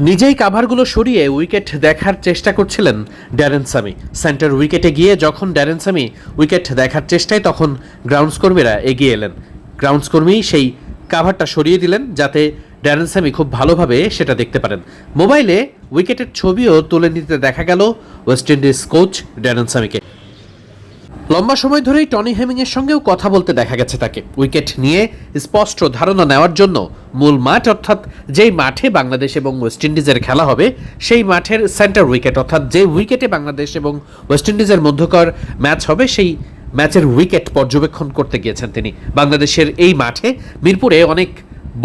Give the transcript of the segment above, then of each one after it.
নিজেই কাভারগুলো সরিয়ে উইকেট দেখার চেষ্টা করছিলেন ড্যারেন সামি। সেন্টার উইকেটে গিয়ে যখন ড্যারেন সামি উইকেট দেখার চেষ্টায় তখন গ্রাউন্ডস কর্মীরা এগিয়ে এলেন। গ্রাউন্ডস কর্মী সেই কাভারটা সরিয়ে দিলেন যাতে ড্যারেন সামি খুব ভালোভাবে সেটা দেখতে পারেন। মোবাইলে উইকেটের ছবিও তুলে নিতে দেখা গেল ওয়েস্ট ইন্ডিজ কোচ ড্যারেন সামিকে। লম্বা সময় ধরেই টনি হেমিংয়ের সঙ্গেও কথা বলতে দেখা গেছে তাকে। উইকেট নিয়ে স্পষ্ট ধারণা নেওয়ার জন্য মূল মাঠ, অর্থাৎ যেই মাঠে বাংলাদেশ এবং ওয়েস্ট ইন্ডিজের খেলা হবে, সেই মাঠের সেন্টার উইকেট, অর্থাৎ যে উইকেটে বাংলাদেশ এবং ওয়েস্ট ইন্ডিজের মধ্যকার ম্যাচ হবে, সেই ম্যাচের উইকেট পর্যবেক্ষণ করতে গিয়েছেন তিনি। বাংলাদেশের এই মাঠে মিরপুরে অনেক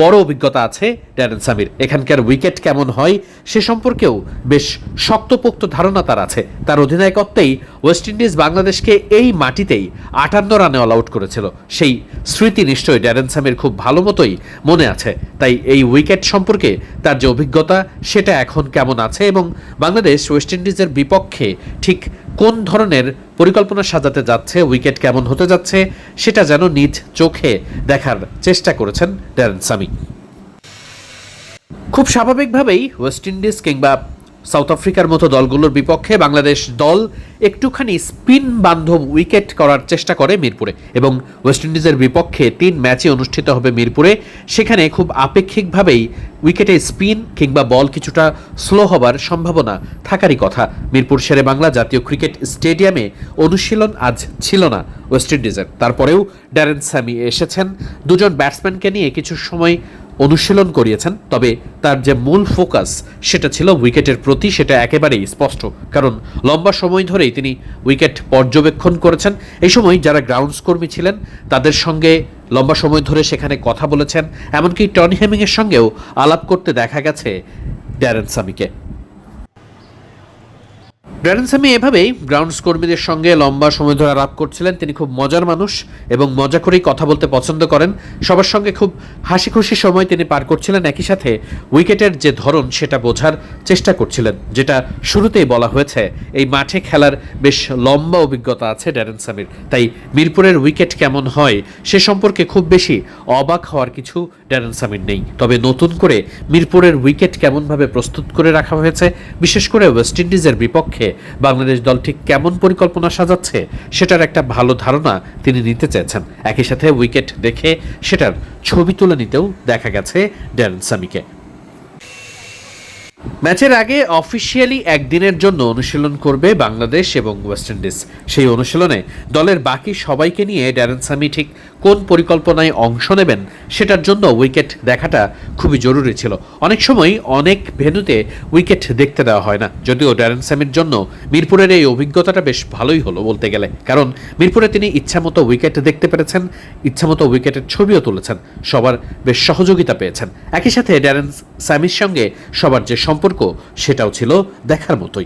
বড় অভিজ্ঞতা আছে ড্যারেন সামির। এখানকার উইকেট কেমন হয় সে সম্পর্কেও বেশ শক্তপোক্ত ধারণা তার আছে। তার অধিনায়কত্বেই ওয়েস্ট ইন্ডিজ বাংলাদেশকে এই মাটিতেই আটান্ন রানে অল আউট করেছিল। সেই স্মৃতি নিশ্চয়ই ড্যারেন সামির খুব ভালো মতোই মনে আছে। তাই এই উইকেট সম্পর্কে তার যে অভিজ্ঞতা, সেটা এখন কেমন আছে এবং বাংলাদেশ ওয়েস্ট ইন্ডিজের বিপক্ষে ঠিক কোন ধরনের পরিকল্পনা সাজাতে যাচ্ছে, উইকেট কেমন হতে যাচ্ছে, সেটা যেন নিজ চোখে দেখার চেষ্টা করেছেন ড্যারেন সামি। খুব স্বাভাবিকভাবেই ওয়েস্ট ইন্ডিজ কিংবা সাউথ আফ্রিকার মতো দলগুলোর বিপক্ষে বাংলাদেশ দল একটুখানি স্পিন বান্ধব উইকেট করার চেষ্টা করে মিরপুরে এবং ওয়েস্ট ইন্ডিজের বিপক্ষে তিন ম্যাচই অনুষ্ঠিত হবে মিরপুরে। সেখানে খুব আপেক্ষিকভাবেই উইকেটে স্পিন কিংবা বল কিছুটা স্লো হবার সম্ভাবনা থাকারই কথা। মিরপুর শেরে বাংলা জাতীয় ক্রিকেট স্টেডিয়ামে অনুশীলন আজ ছিল না ওয়েস্ট ইন্ডিজের। তারপরেও ড্যারেন স্যামি এসেছেন। দুজন ব্যাটসম্যানকে নিয়ে কিছু সময় অনুশীলন করিয়েছেন, তবে তার যে মূল ফোকাস সেটা ছিল উইকেটের প্রতি, সেটা একেবারেই স্পষ্ট। কারণ লম্বা সময় ধরেই তিনি উইকেট পর্যবেক্ষণ করেছেন। এই সময় যারা গ্রাউন্ডস কর্মী ছিলেন, তাদের সঙ্গে লম্বা সময় ধরে সেখানে কথা বলেছেন। এমনকি টনি হেমিংয়ের সঙ্গেও আলাপ করতে দেখা গেছে ড্যারেন সামিকে। ড্যারেন সামি এভাবেই গ্রাউন্ডস কর্মীদের সঙ্গে লম্বা সময় ধরে আলাপ করছিলেন। তিনি খুব মজার মানুষ এবং মজা করেই কথা বলতে পছন্দ করেন। সবার সঙ্গে খুব হাসি খুশি সময় তিনি পার করছিলেন। একই সাথে উইকেটের যে ধরন, সেটা বোঝার চেষ্টা করছিলেন, যেটা শুরুতেই বলা হয়েছে। এই মাঠে খেলার বেশ লম্বা অভিজ্ঞতা আছে ড্যারেন সামির। তাই মিরপুরের উইকেট কেমন হয়, সে সম্পর্কে খুব বেশি অবাক হওয়ার কিছু ড্যারেন সামির নেই। তবে নতুন করে মিরপুরের উইকেট কেমনভাবে প্রস্তুত করে রাখা হয়েছে, বিশেষ করে ওয়েস্ট ইন্ডিজের বিপক্ষে বাংলাদেশ দল ঠিক কেমন পরিকল্পনা সাজাচ্ছে, সেটার একটা ভালো ধারণা তিনি নিতে চেয়েছেন। একই সাথে উইকেট দেখে সেটার ছবি তুলে নিতেও দেখা গেছে ড্যারেন সামিকে। ম্যাচের আগে অফিসিয়ালি একদিনের জন্য অনুশীলন করবে বাংলাদেশ এবং ওয়েস্ট ইন্ডিজ। সেই অনুশীলনে দলের বাকি সবাইকে নিয়ে ড্যারেন সামি ঠিক কোন পরিকল্পনায় অংশ নেবেন সেটার জন্য উইকেট দেখাটা খুবই জরুরি ছিল। অনেক সময় অনেক ভেন্যুতে উইকেট দেখতে দেওয়া হয় না। যদিও ড্যারেন সামির জন্য মিরপুরের এই অভিজ্ঞতাটা বেশ ভালোই হলো বলতে গেলে। কারণ মিরপুরে তিনি ইচ্ছামতো উইকেট দেখতে পেরেছেন, ইচ্ছামতো উইকেটের ছবিও তুলেছেন। সবার বেশ সহযোগিতা পেয়েছেন। একই সাথে ড্যারেন স্যামির সঙ্গে সবার যে সম্পর্ক সেটাও ছিল দেখার মতোই।